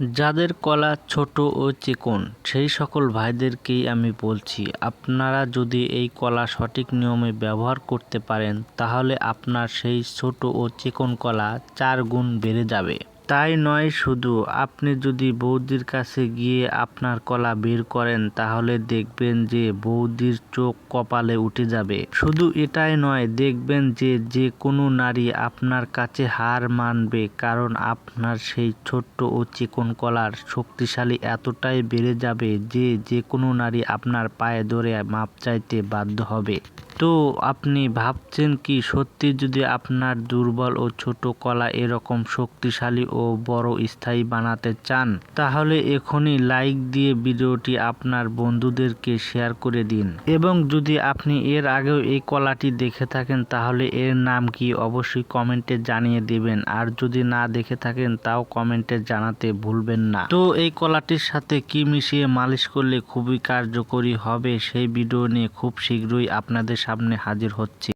যাদের কলা ছোট ও চিকন, সেই সকল ভাইদেরকেই আমি বলছি, আপনারা যদি এই কলা সঠিক নিয়মে ব্যবহার করতে পারেন, তাহলে আপনার সেই ছোট ও চিকন কলা চার গুণ বেড়ে যাবে। তাই নয় শুধু, আপনি যদি বৌদির কাছে গিয়ে আপনার কলা বের করেন, তাহলে দেখবেন যে বৌদির চোখ কপালে উঠে যাবে। শুধু এটাই নয়, দেখবেন যে যে কোনো নারী আপনার কাছে হার মানবে, কারণ আপনার সেই ছোট্ট ও চিকন কলার শক্তিশালী এতটাই বেড়ে যাবে যে যে কোনো নারী আপনার পায়ে ধরে মাপ চাইতে বাধ্য হবে। তো আপনি ভাবছেন কি, সত্যি যদি আপনার দুর্বল ও ছোট কলা এরকম শক্তিশালী ও বড় স্থায়ী বানাতে চান, তাহলে এখনই লাইক দিয়ে ভিডিওটি আপনার বন্ধুদেরকে শেয়ার করে দিন। এবং যদি আপনি এর আগেও এই কলাটি দেখে থাকেন, তাহলে এর নাম কি অবশ্যই কমেন্টে জানিয়ে দিবেন। আর যদি না দেখে থাকেন, তাও কমেন্টে জানাতে ভুলবেন না। তো এই কলাটির সাথে কি মিশিয়ে মালিশ করলে খুবই কার্যকরী হবে, সেই ভিডিও নিয়ে খুব শীঘ্রই আপনাদের সামনে হাজির হচ্ছে।